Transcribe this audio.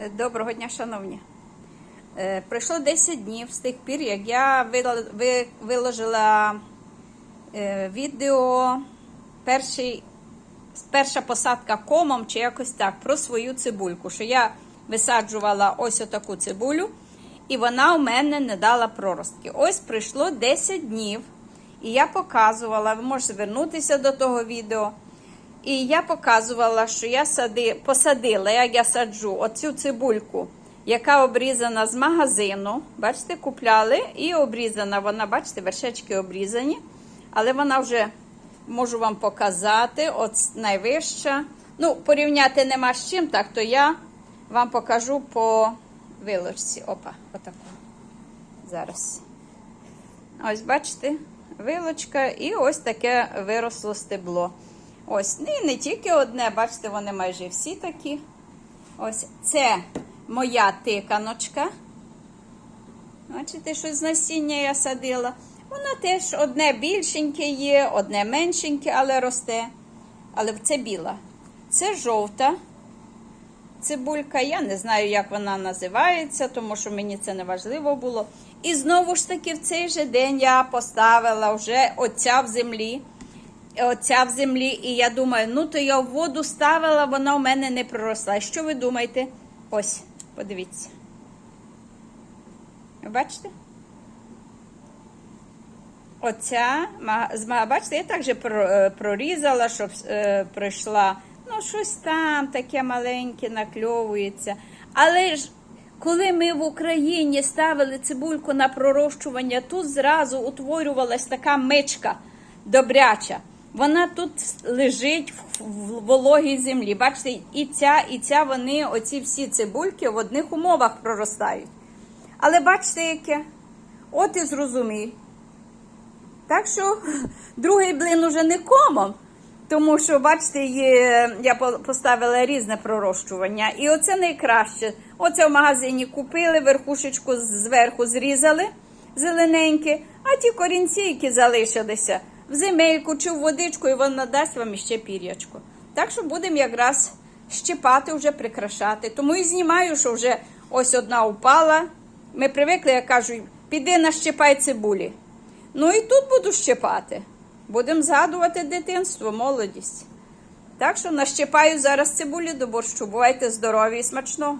Е, Доброго дня, шановні. Е, Пройшло 10 днів з тих пір, як я виложила е, відео перший, перша посадка комом чи якось так про свою цибульку. Що я висаджувала ось отаку цибулю, і вона у мене не дала проростки. Ось пройшло 10 днів, і я показувала, ви можете звернутися до того відео. І я показувала, що я сади, посадила, як я саджу оцю цибульку, яка обрізана з магазину. Бачите, купляли і обрізана. Вона, бачите, вершечки обрізані. Але вона вже можу вам показати. От найвища. Ну, порівняти нема з чим, так то я вам покажу по вилочці. Опа, отаку. Зараз. Ось, бачите, вилочка, і ось таке виросло стебло. Ось, ну і не тільки одне, бачите, вони майже всі такі. Ось це моя тиканочка. Бачите, щось з насіння я садила. Воно теж одне більшеньке є, одне меншеньке, але росте. Але це біла. Це жовта цибулька. Я не знаю, як вона називається, тому що мені це не важливо було. І знову ж таки, в цей же день я поставила вже оця в землі. Оця в землі, і я думаю, ну то я в воду ставила, вона у мене не проросла. Що ви думаєте? Ось, подивіться. Бачите? Оця, бачите, я також е, прорізала, щоб е, пройшла. Ну, щось там таке маленьке накльовується. Але ж коли ми в Україні ставили цибульку на пророщування, тут зразу утворювалась така мичка добряча. Вона тут лежить в вологій землі. Бачите, і ця, і ця вони, оці всі цибульки в одних умовах проростають. Але бачите, яке? От і зрозумій. Так що другий блин уже не комом, тому що, бачите, є, я поставила різне пророщування. І оце найкраще. Оце в магазині купили, верхушечку зверху зрізали зелененьке, а ті корінці, які залишилися, в земельку чи в водичку, і воно дасть вам іще пір'ячко. Так що будемо якраз щипати, вже прикрашати. Тому і знімаю, що вже ось одна упала. Ми привикли, я кажу, піди нащипай цибулі. Ну і тут буду щипати. Будемо згадувати дитинство, молодість. Так що нащипаю зараз цибулі до борщу. Бувайте здорові і смачного.